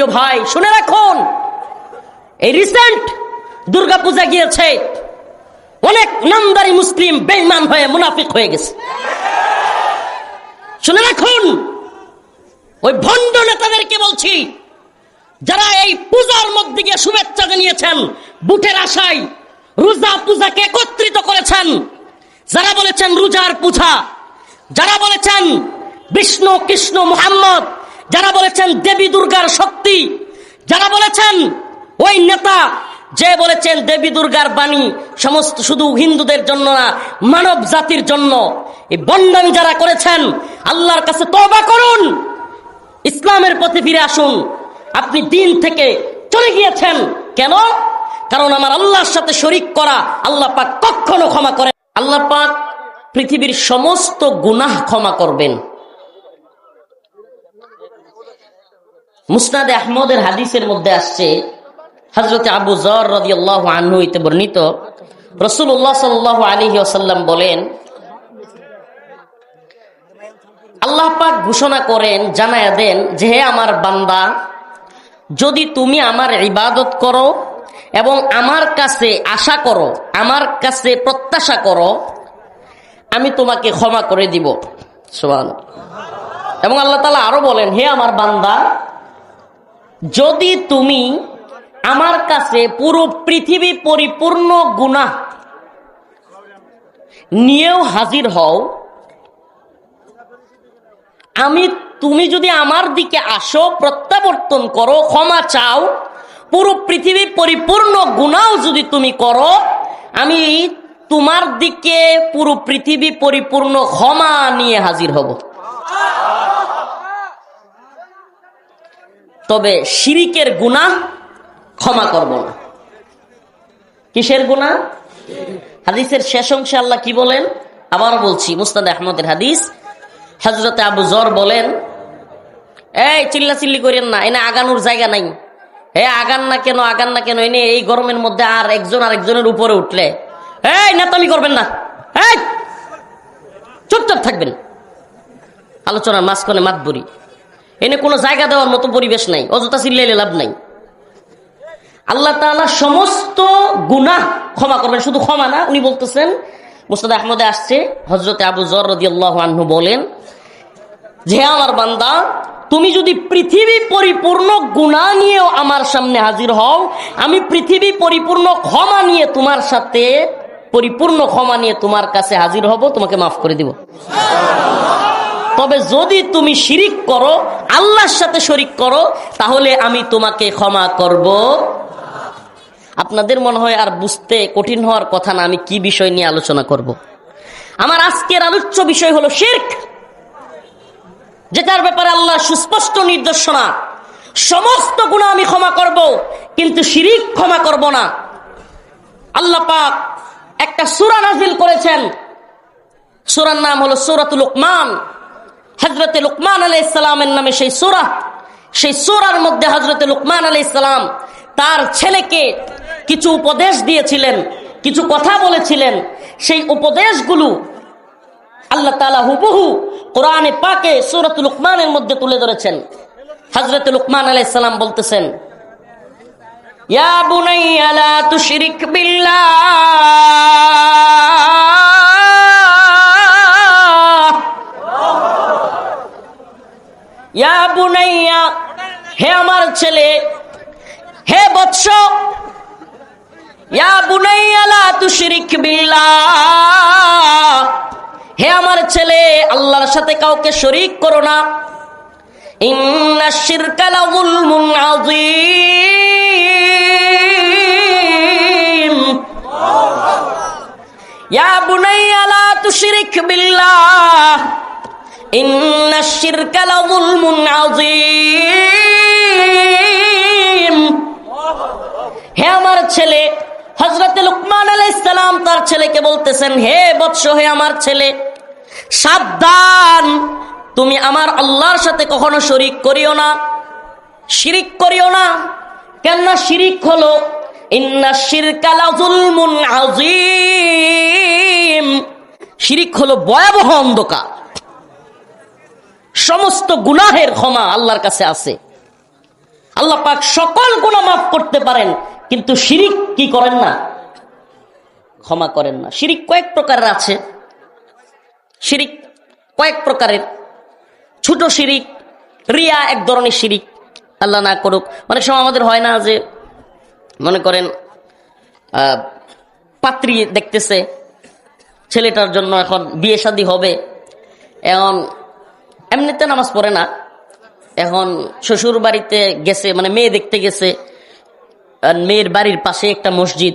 প্রিয় ভাই, শুনে রাখুন। এই রিসেন্ট দুর্গা পূজা গিয়েছে। অনেক নামদারি মুসলিম বেইমান হয়ে মুনাফিক হয়ে গেছে। শুনে রাখুন, ওই ভণ্ড নেতাদেরকে বলছি, যারা এই পূজার মধ্যে গিয়ে শুভেচ্ছা জানিয়েছেন, বুটের আশায় রোজা পূজাকে একত্রিত করেছেন। যারা বলেছেন রোজার পূজা, যারা বলেছেন বিষ্ণু, কৃষ্ণ, মুহাম্মদ যারা বলেছেন দেবী দুর্গার শক্তি, যারা বলেছেন ওই নেতা যে বলেছেন দেবী দুর্গার বাণী সমস্ত শুধু হিন্দুদের জন্য না, মানব জাতির জন্য। এই বন্ডামি যারা করেছেন, আল্লাহর কাছে তবা করুন, ইসলামের পথে ফিরে আসুন। আপনি দিন থেকে চলে গিয়েছেন। কেন? কারণ আমার আল্লাহর সাথে শরিক করা আল্লাহ পাক কখনো ক্ষমা করে আল্লাহ পাক পৃথিবীর সমস্ত গুনাহ ক্ষমা করবেন। মুসনাদে আহমদের হাদিসের মধ্যে আসছে হজরত আবু জর রদিয়াল্লাহ আনহু ইতে বর্ণিত রসুল্লাহ সাল্লাহ আলী আসাল্লাম বলেন, আল্লাহ পাক ঘোষণা করেন, জানায়া দেন যে হে আমার বান্দা, যদি তুমি আমার ইবাদত করো এবং আমার কাছে আশা করো, আমার কাছে প্রত্যাশা করো, আমি তোমাকে ক্ষমা করে দিব। সোহান এবং আল্লাহ তালা আরও বলেন, হে আমার বান্দা যদি তুমি আমার কাছে পুরো পৃথিবী পরিপূর্ণ গুণা নিয়েও হাজির হও, আমি, তুমি যদি আমার দিকে আসো, প্রত্যাবর্তন করো, ক্ষমা চাও, পুরো পৃথিবী পরিপূর্ণ গুণাও যদি তুমি করো, আমি তোমার দিকে পুরো পৃথিবী পরিপূর্ণ ক্ষমা নিয়ে হাজির হব। তবে শিরিকের গুণা ক্ষমা করব না। কিসের গুণা হাদিসের শেষ অংশে আল্লাহ কি বলেন? আবার বলছি, মুস্তাদ আহমদের হাদিস। হজরতে আবু জর বলেন, এই চিল্লা চিল্লি করেন না, এনে আগানোর জায়গা নাই। হে, আগান না কেন, আগান না কেন, এনে এই গরমের মধ্যে আর একজন আর একজনের উপরে উঠলে। এই নেতামি করবেন না। চুপচাপ থাকবেন। আলোচনার মাঝখানে মাতবরি। এনে কোনো জায়গা দেওয়ার মতো পরিবেশ নাই, অযথা চিল্লাইলে লাভ নাই। আল্লাহ তাআলা সমস্ত গুনাহ ক্ষমা করবেন, শুধু ক্ষমা না, উনি বলতেছেন, মুস্তাদ আহমদে আসছে হজরতে আবু জর আনহু বলেন যে আমার বান্দা, তুমি যদি পৃথিবী পরিপূর্ণ গুণা নিয়েও আমার সামনে হাজির হও, আমি পৃথিবী পরিপূর্ণ ক্ষমা নিয়ে তোমার সাথে, পরিপূর্ণ ক্ষমা নিয়ে তোমার কাছে হাজির হব, তোমাকে মাফ করে দিব। তবে যদি তুমি শিরিক করো, আল্লাহর সাথে শরিক করো, তাহলে আমি তোমাকে ক্ষমা করব। আপনাদের মনে হয় আর বুঝতে কঠিন হওয়ার কথা না, আমি কি বিষয় নিয়ে আলোচনা করব। আমার আজকের আলোচ্য বিষয় হলো শির্ক, যেটার ব্যাপারে আল্লাহ সুস্পষ্ট নির্দেশনা, সমস্ত গুণা আমি ক্ষমা করব, কিন্তু শিরিক ক্ষমা করব না। আল্লাহ পাক একটা সুরা নাজিল করেছেন। সুরার নাম হলো সুরাতুল লোকমান। হজরতে লুকমান আলাই ইসলামের নামে সেই সুরা, সেই সুরার মধ্যে হজরতে লুকমান আলাই ইসলাম তার ছেলেকে কিছু উপদেশ দিয়েছিলেন, কিছু কথা বলেছিলেন। সেই উপদেশগুলো আল্লাহ তালা হুবহু কোরআনে পাকে সুরত লুকমানের মধ্যে তুলে ধরেছেন। হজরত লুকমান আলাই ইসলাম বলতেছেন, ইয়া বুনাইয়া লা তুশরিক বিল্লাহ। ইয়া বুনাইয়া, হে আমার ছেলে, হে বৎস, ইয়া হে আমার ছেলে, আল্লাহর সাথে কাউকে শরিক করো না। ইন্না শিরকা লা তুশরিক বিল্লাহ। হে আমার ছেলে হজরতে লুকমান আলাইসালাম তার ছেলেকে বলতেছেন, হে বৎস, হে আমার ছেলে, সাবধান। তুমি আমার আল্লাহর সাথে কখনো শরিক করিও না, শিরিক করিও না। কেননা শিরিক হলো শিরিক হলো ভয়াবহ অন্ধকার। সমস্ত গুনাহের ক্ষমা আল্লাহর কাছে আছে। আল্লাহ পাক সকল গুণা মাফ করতে পারেন, কিন্তু শিরিক কি করেন না? ক্ষমা করেন না। শিরিক কয়েক প্রকারের আছে। শিরিক কয়েক প্রকারের। ছোট শিরিক, রিয়া এক ধরনের শিরিক, আল্লাহ না করুক। অনেক সময় আমাদের হয় না যে, মনে করেন পাত্রী দেখতেছে, ছেলেটার জন্য এখন বিয়ে শাদী হবে। এখন এমনিতে নামাজ পড়ে না। এখন শ্বশুর বাড়িতে গেছে মানে মেয়ে দেখতে গেছে মেয়ের বাড়ির পাশে একটা মসজিদ।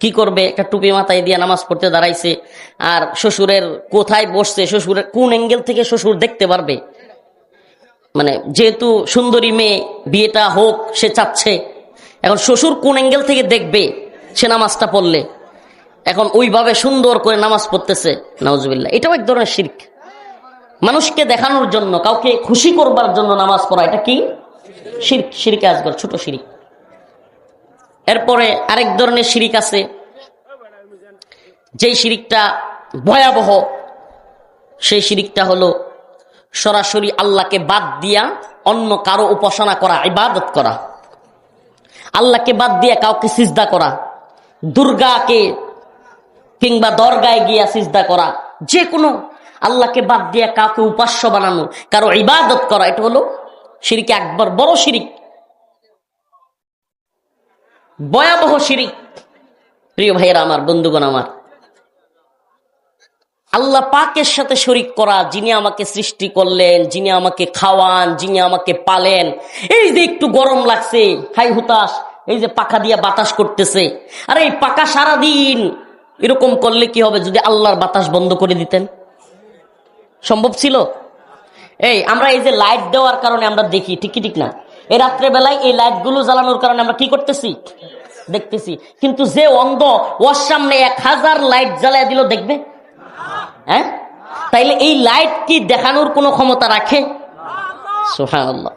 কি করবে? একটা টুপি মাথায় দিয়ে নামাজ পড়তে দাঁড়াইছে। আর শ্বশুরের কোথায় বসছে? শ্বশুরের কোন অ্যাঙ্গেল থেকে শ্বশুর দেখতে পারবে? মানে যেহেতু সুন্দরী মেয়ে, বিয়েটা হোক, সে চাচ্ছে। এখন শ্বশুর কোন অ্যাঙ্গেল থেকে দেখবে সে নামাজটা পড়লে? এখন ওইভাবে সুন্দর করে নামাজ পড়তেছে নওয়াজবিল্লা এটাও এক ধরনের শির্ক। মানুষকে দেখানোর জন্য, কাউকে খুশি করবার জন্য নামাজ পড়া, এটা কি? শির্ক শিরিকে আসবার ছোট শিরিক। এরপরে আরেক ধরনের শিরিক আছে, যেই শিরিকটা ভয়াবহ, সেই শিরিকটা হলো সরাসরি আল্লাহকে বাদ দিয়া অন্য কারও উপাসনা করা, ইবাদত করা। আল্লাহকে বাদ দিয়া কাউকে সিজদা করা, দুর্গাকে কিংবা দরগায় গিয়া সিজদা করা যে কোনো আল্লাহকে বাদ দিয়ে কাউকে উপাস্য বানানো, কারও ইবাদত করা, এটা হলো শিরিকে একবার, বড় শিরিক। ভয়াবহ শিরিক। প্রিয় ভাইয়েরা, আমার বন্ধুগণ আমার, আল্লাহ পাকের সাথে শরিক করা, যিনি আমাকে সৃষ্টি করলেন, যিনি আমাকে খাওয়ান, যিনি আমাকে পালেন, এই যে একটু গরম লাগছে, হাই হুতাশ, এই যে পাখা দিয়ে বাতাস করতেছে, আর এই পাকা সারাদিন এরকম করলে কি হবে যদি আল্লাহর বাতাস বন্ধ করে দিতেন? সম্ভব ছিল? এই, আমরা এই যে লাইট দেওয়ার কারণে আমরা দেখি, ঠিক ঠিক না? এই রাত্রেবেলায় এই লাইটগুলো জ্বালানোর কারণে আমরা কি করতেছি? দেখতেছি। কিন্তু যে অন্ধ ওর সামনে এক হাজার লাইট জ্বালায় দিল, দেখবে? হ্যাঁ? তাইলে এই লাইট কি দেখানোর কোনো ক্ষমতা রাখে? সুবহানাল্লাহ।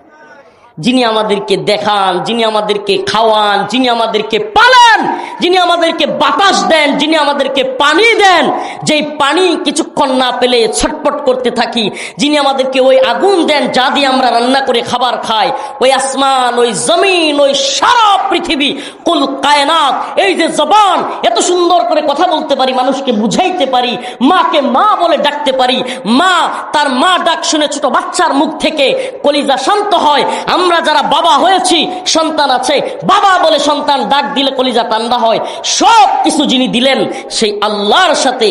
যিনি আমাদেরকে দেখান, যিনি আমাদেরকে খাওয়ান, যিনি আমাদেরকে পালান, যিনি আমাদেরকে বাতাস দেন, যিনি আমাদেরকে পানি দেন, যেই পানি কিছুক্ষণ না পেলে ছটপট করতে থাকি, যিনি আমাদেরকে ওই আগুন দেন যা দিয়ে আমরা রান্না করে খাবার খাই। ওই আসমান, ওই জমিন, ওই সারা পৃথিবী, কুল কায়নাত, এই যে জবান, এত সুন্দর করে কথা বলতে পারি, মানুষকে বুঝাইতে পারি, মাকে মা বলে ডাকতে পারি। মা, তার মা ডাক শুনে ছোট বাচ্চার মুখ থেকে কলিজা শান্ত হয়। আমরা যারা বাবা হয়েছি, সন্তান আছে, বাবা বলে সন্তান ডাক দিলে কলিজা ঠান্ডা হয়। সব কিছু যিনি দিলেন, সেই আল্লাহর সাথে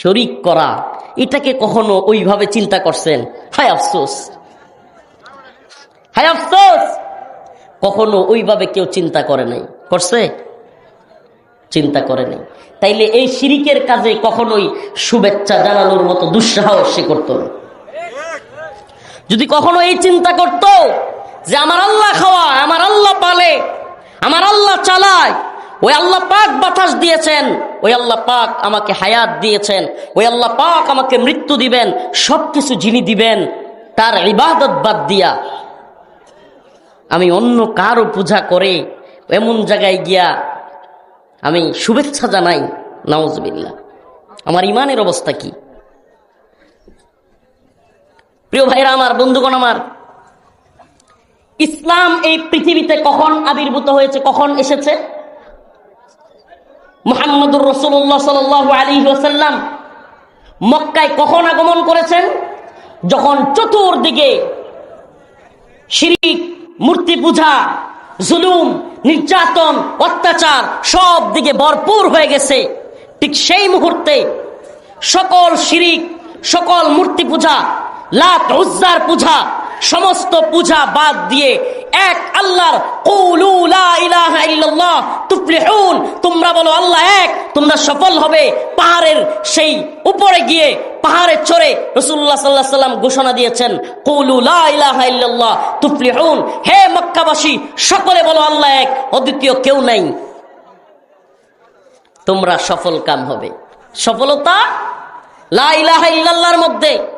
শরিক করা। এটাকে কখনো ওইভাবে চিন্তা করছেন? হায় আফসোস। হায় আফসোস! কখনো ওইভাবে কেউ চিন্তা করে নাই। করছে? চিন্তা করে নাই। তাইলে এই শিরিকের কাজে কখনোই শুভেচ্ছা জানানোর মতো দুঃসাহস সে করতো না। যদি কখনো এই চিন্তা করত যে আমার আল্লাহ খাওয়া আমার আল্লাহ পালে, আমার আল্লাহ চালায় ওই আল্লাহ পাক বাতাস দিয়েছেন, ওই আল্লাহ পাক আমাকে হায়াত দিয়েছেন, ওই আল্লাহ পাক আমাকে মৃত্যু দিবেন, সবকিছু যিনি দিবেন, তার ইবাদত বাদ দিয়া আমি অন্য কারও পূজা করে এমন জায়গায় গিয়া আমি শুভেচ্ছা জানাই নওয়াজবিল্লা আমার ইমানের অবস্থা কি? প্রিয় ভাইরা আমার, বন্ধুগণ আমার, ইসলাম এই পৃথিবীতে কখন আবির্ভূত হয়েছে, কখন এসেছে? মোহাম্মদুর রসুল্লাহ সাল আলী ওসাল্লাম মক্কায় কখন আগমন করেছেন? যখন চতুর্দিকে শিরিক, মূর্তি পূজা, জুলুম, নির্যাতন, অত্যাচার সব দিকে ভরপুর হয়ে গেছে। ঠিক সেই মুহূর্তে সকল শিরিক, সকল মূর্তি পূজা, লাত উজ্জার পূজা সমস্ত পূজা বাদ দিয়ে এক আল্লাহর তোমরা বলো আল্লাহ এক, তোমরা সফল হবে। পাহাড়ের সেই উপরে গিয়ে পাহাড়ে চড়ে রসুল্লাহ সাল্লাহ সাল্লাম ঘোষণা দিয়েছেন, কৌলু লা ইলাহা ইল্লাল্লাহ তুফলিহুন। হে মক্কাবাসী, সকলে বলো আল্লাহ এক, অদ্বিতীয় কেউ নাই। তোমরা সফল কাম হবে। সফলতা লা ইলাহা ইল্লাল্লাহর মধ্যে।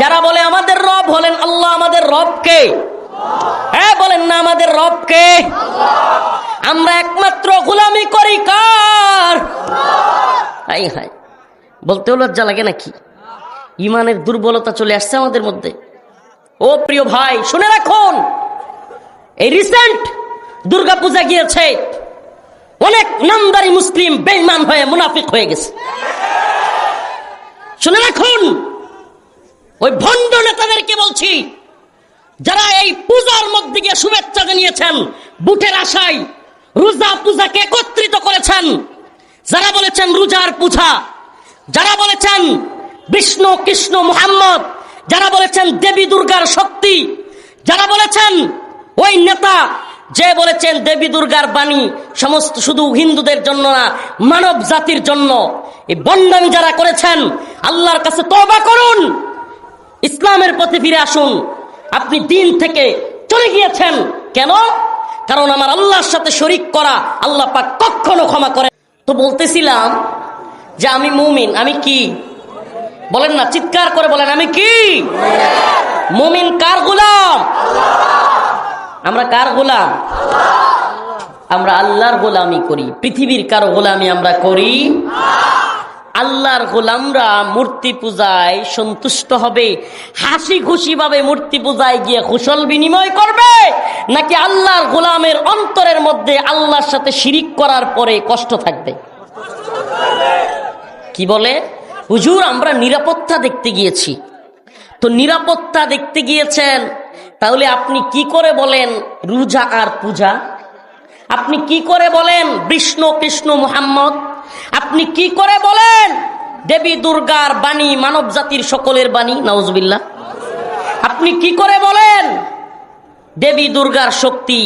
যারা বলে আমাদের রব হলেন আল্লাহ, আমাদের রব কে? হ্যাঁ বলেন না আমাদের রব কে? আমরা একমাত্র গোলামি করি কার? হাই বলতেও লজ্জা লাগে নাকি? ইমানের দুর্বলতা চলে আসছে আমাদের মধ্যে। ও প্রিয় ভাই, শুনে রাখুন, এই রিসেন্ট দুর্গাপূজা গিয়েছে। অনেক নামদারি মুসলিম বেইমান হয়ে মুনাফিক হয়ে গেছে। শুনে রাখুন ওই ভণ্ড নেতাদেরকে বলছি, যারা এই পূজার মধ্যে গিয়ে শুভেচ্ছা জানিয়েছেন, বুটের আশায় রোজা পূজাকে একত্রিত করেছেন। যারা বলেছেন রোজার পূজা, যারা বলেছেন বিষ্ণু, কৃষ্ণ, মুহাম্মদ, যারা বলেছেন দেবী দুর্গার শক্তি, যারা বলেছেন ওই নেতা যে বলেছেন দেবী দুর্গার বাণী সমস্ত শুধু হিন্দুদের জন্য না, মানব জাতির জন্য। এই বন্ডামি যারা করেছেন, আল্লাহর কাছে তবা করুন। ইসলামের পথে ফিরে আসুন। আপনি দিন থেকে চলে গিয়েছেন। কেন? কারণ আমার আল্লাহর সাথে শরিক করা আল্লাহ পাক কখনো ক্ষমা করে তো বলতেছিলাম যে আমি মুমিন, আমি কি? বলেন না, চিৎকার করে বলেন, আমি কি? মুমিন কার গোলাম? আমরা কার গোলাম? আমরা আল্লাহর গোলামি করি, পৃথিবীর কারও গোলামি আমরা করি আল্লাহর গোলামরা মূর্তি পূজায় সন্তুষ্ট হবে। হাসি খুশি ভাবে মূর্তি পূজায় গিয়ে কুশল বিনিময় করবে। নাকি আল্লাহর গোলামের অন্তরের মধ্যে আল্লাহর সাথে শিরিক করার পরে কষ্ট থাকবে? কি বলে? হুজুর, আমরা নিরাপত্তা দেখতে গিয়েছি। তো নিরাপত্তা দেখতে গিয়েছেন, তাহলে আপনি কি করে বলেন রুজা আর পূজা? আপনি কি করে বলেন, বিষ্ণু কৃষ্ণ মোহাম্মদ? আপনি কি করে বলেন? দেবী দুর্গার বাণী মানব জাতির সকলের বাণী নওয়াজবিল্লা আপনি কি করে বলেন? দেবী দুর্গার শক্তি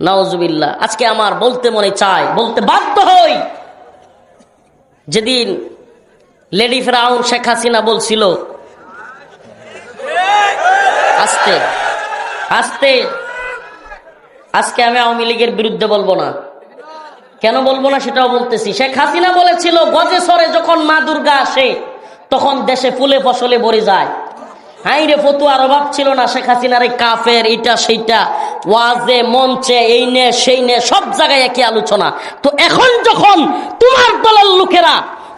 নওয়াজবিল্লা আজকে আমার বলতে মনে চায়, বলতে বাধ্য হই। যেদিন লেডি ফ্রাউন শেখ হাসিনা বলছিল, আস্তে আস্তে, আজকে আমি আওয়ামী লীগের বিরুদ্ধে বলব না। কেন বলব না সেটাও বলতেছি। শেখ হাসিনা বলেছিল, গজে সরে যখন মা দুর্গা আসে, তখন দেশে ফুলে ফসলে ভরে যায়। হাই রে, ফতুয়ার অভাব ছিল না শেখ হাসিনার কাফের এইটা সেইটা। ওয়াজে, মঞ্চে, এই নে, সেই নে, সব জায়গায় একই আলোচনা। তো এখন যখন তোমার দলের লোকেরা,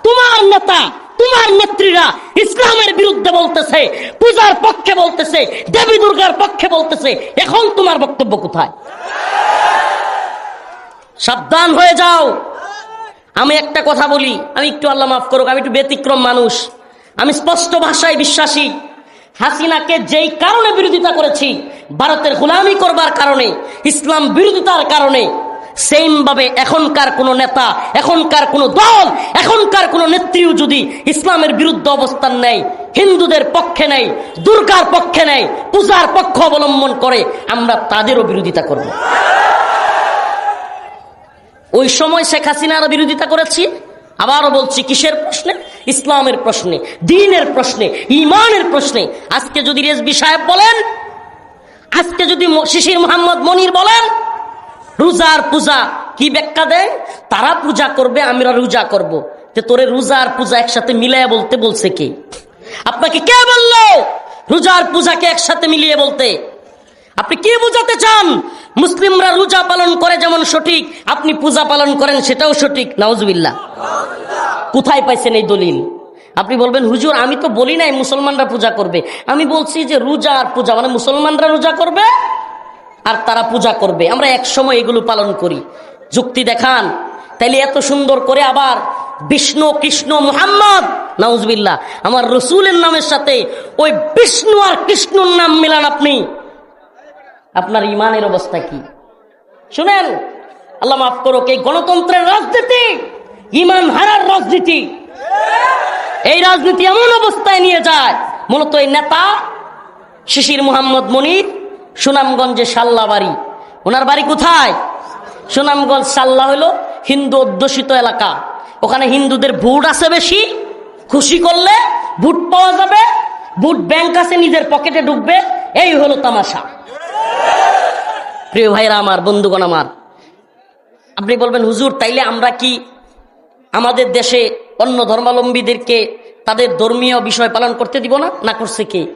তোমার নেতা, তোমার নেত্রীরা ইসলামের বিরুদ্ধে বলতেছে, পূজার পক্ষে বলতেছে, দেবী দুর্গার পক্ষে বলতেছে, এখন তোমার বক্তব্য কোথায়? সাবধান হয়ে যাও। আমি একটা কথা বলি, আমি একটু আল্লাহ মাফ করুক, আমি একটু ব্যতিক্রম মানুষ। আমি স্পষ্ট ভাষায় বিশ্বাসী। হাসিনাকে যেই কারণে বিরোধিতা করেছি, ভারতের গোলামি করবার কারণে, ইসলাম বিরোধিতার কারণে সেম ভাবে এখনকার কোন নেতা, এখনকার কোন দল, এখনকার কোন নেত্রীও যদি ইসলামের বিরুদ্ধে অবস্থান নেয়, হিন্দুদের পক্ষে নেই দুর্গার পক্ষে নেই পূজার পক্ষ অবলম্বন করে, আমরা তাদেরও বিরোধিতা করব। ওই সময় শেখ হাসিনার বিরোধিতা করেছি। আবারও বলছি, কিসের প্রশ্নে? ইসলামের প্রশ্নে, দিনের প্রশ্নে, ইমানের প্রশ্নে। আজকে যদি রেজবি সাহেব বলেন, আজকে যদি শিশির মোহাম্মদ মনির বলেন, রোজার পূজা কি ব্যাখ্যা দেয়? তারা পূজা করবে, আমরা রোজা করব। যে তোরে রোজা আর পূজা একসাথে মিলাইয়া বলতে বলছে কে? আপনাকে কে বলল রোজার পূজাকে একসাথে মিলিয়ে বলতে? আপনি কি বুঝাতে চান? মুসলিমরা রোজা পালন করে যেমন সঠিক, আপনি পূজা পালন করেন সেটাও সঠিক, নাউজুবিল্লাহ। কোথায় পাইছেন এই দলিল? আপনি বলবেন, হুজুর, আমি তো বলি নাই মুসলমানরা পূজা করবে। আমি বলছি যে রোজা আর পূজা মানে মুসলমানরা রোজা করবে আর তারা পূজা করবে। আমরা এক সময় এগুলো পালন করি। যুক্তি দেখান। তাইলে এত সুন্দর করে আবার বিষ্ণু, কৃষ্ণ, মোহাম্মদ, নাউজবিল্লাহ, আমার রসুলের নামের সাথে ওই বিষ্ণু আর কৃষ্ণর নাম মিলান আপনি। আপনার ইমানের অবস্থা কি? শুনেন, আল্লাহ মাফ করো এই গণতন্ত্রের রাজনীতি, ইমান হারার রাজনীতি, এই রাজনীতি এমন অবস্থায় নিয়ে যায়, মূলত এই নেতা শিশির মোহাম্মদ মনির, সুনামগঞ্জে সাল্লা বাড়ি। ওনার বাড়ি কোথায়? সুনামগঞ্জ সাল্লা হলো হিন্দু অধ্যুষিত এলাকা। ওখানে হিন্দুদের ভোট আছে বেশি, খুশি করলে ভোট পাওয়া যাবে, ভোট ব্যাংক আছে নিজের পকেটে ঢুকবে, এই হলো তামাশা। প্রিয় ভাইরা আমার, বন্ধুগণ আমার, আপনি বলবেন, হুজুর, তাইলে আমরা কি আমাদের দেশে অন্য ধর্মাবলম্বীদেরকে তাদের ধর্মীয় বিষয় পালন করতে দিব না? না করছে কি?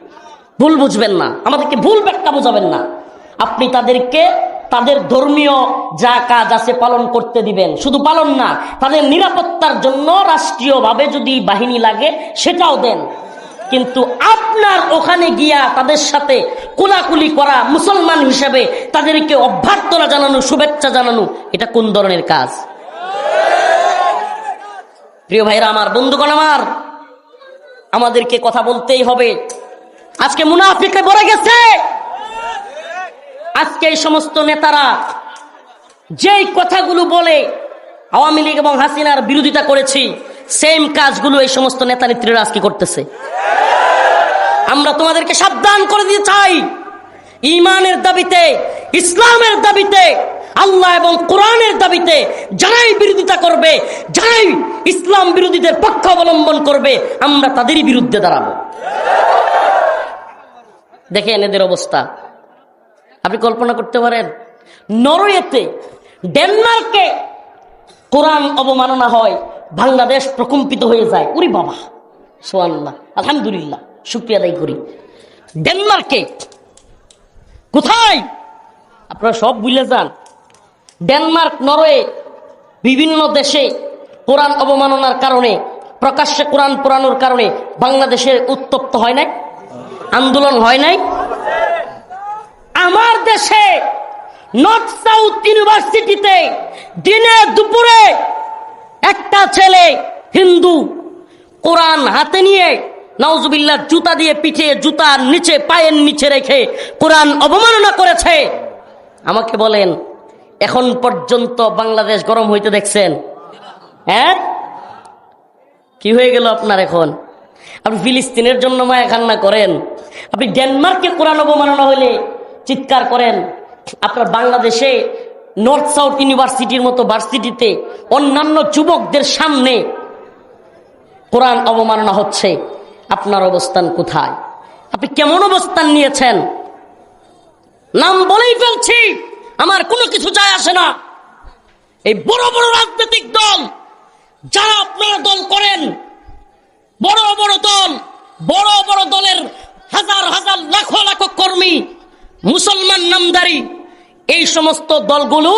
ভুল বুঝবেন না। আমাদেরকে ভুল ব্যাখ্যা বোঝাবেন না। আপনি তাদেরকে তাদের ধর্মীয় যা কাজ আছে পালন করতে দিবেন। শুধু পালন না, তাদের নিরাপত্তার জন্য রাষ্ট্রীয়ভাবে যদি বাহিনী লাগে, সেটাও দেন। কিন্তু আপনার ওখানে গিয়া তাদের সাথে কোলাকুলি করা মুসলমান হিসেবে তাদেরকে অভ্যর্থনা জানানো, শুভেচ্ছা জানানো, এটা কোন ধরনের কাজ? প্রিয় ভাইরা আমার, বন্ধুগণ আমার, আমাদেরকে কথা বলতেই হবে। আজকে মুনাফিকে ভরে গেছে। আজকে এই সমস্ত নেতারা যেই কথাগুলো বলে আওয়ামী লীগ এবং হাসিনার বিরোধিতা করেছি সেম কাজগুলো এই সমস্ত নেতা নেত্রীরা আজকে করতেছে। আমরা তোমাদেরকে সাবধান করে দিতে চাই। ইমানের দাবিতে, ইসলামের দাবিতে, আল্লাহ এবং কোরআনের দাবিতে যারাই বিরোধিতা করবে, যারাই ইসলাম বিরোধীদের পক্ষ অবলম্বন করবে, আমরা তাদেরই বিরুদ্ধে দাঁড়াবো। দেখেন এদের অবস্থা। আপনি কল্পনা করতে পারেন, নরওয়েতে, ডেনমার্কে কোরআন অবমাননা হয়। বাংলাদেশ প্রকম্পিত হয়ে যায়। উরি বাবা। সোয়াল্লাহ আলহামদুলিল্লাহ। শুক্রিয়া আদায় করি। ডেনমার্কে কোথায়? আপনারা সব বুঝলে যান। ডেনমার্ক নরওয়ে বিভিন্ন দেশে কোরআন অবমাননার কারণে, প্রকাশ্যে কোরআন পোড়ানোর কারণে বাংলাদেশের উত্তপ্ত হয় নাই? আন্দোলন হয় নাই? আমার দেশে নর্থ সাউথ ইউনিভার্সিটিতে দিনে দুপুরে একটা ছেলে হিন্দু, কোরআন হাতে নিয়ে নওজুবিল্লাহ জুতা দিয়ে পিঠে জুতার নিচে পায়ের নিচে রেখে কোরআন অবমাননা করেছে। আমাকে বলেন, এখন পর্যন্ত বাংলাদেশ গরম হইতে দেখছেন? হ্যাঁ? কি হয়ে গেল আপনার এখন? আপনি ফিলিস্তিনের জন্য মায়া কান্না করেন। আপনি ডেনমার্কে কোরআন অবমাননা হলে চিৎকার করেন। আপনার বাংলাদেশে নর্থ সাউথ ইউনিভার্সিটির মতো ভার্সিটিতে অন্যান্য যুবকদের সামনে কোরআন অবমাননা হচ্ছে। আপনার অবস্থান কোথায়? আপনি কেমন অবস্থান নিয়েছেন? নাম বলেই ফেলছি, আমার কোনো কিছু যায় আসে না। এই বড় বড় রাজনৈতিক দল, যারা আপনারা দল করেন, বড় বড় দল, বড় বড় দলের হাজার হাজার লাখো লাখো কর্মী, মুসলমান নামদারি এই সমস্ত দলগুলো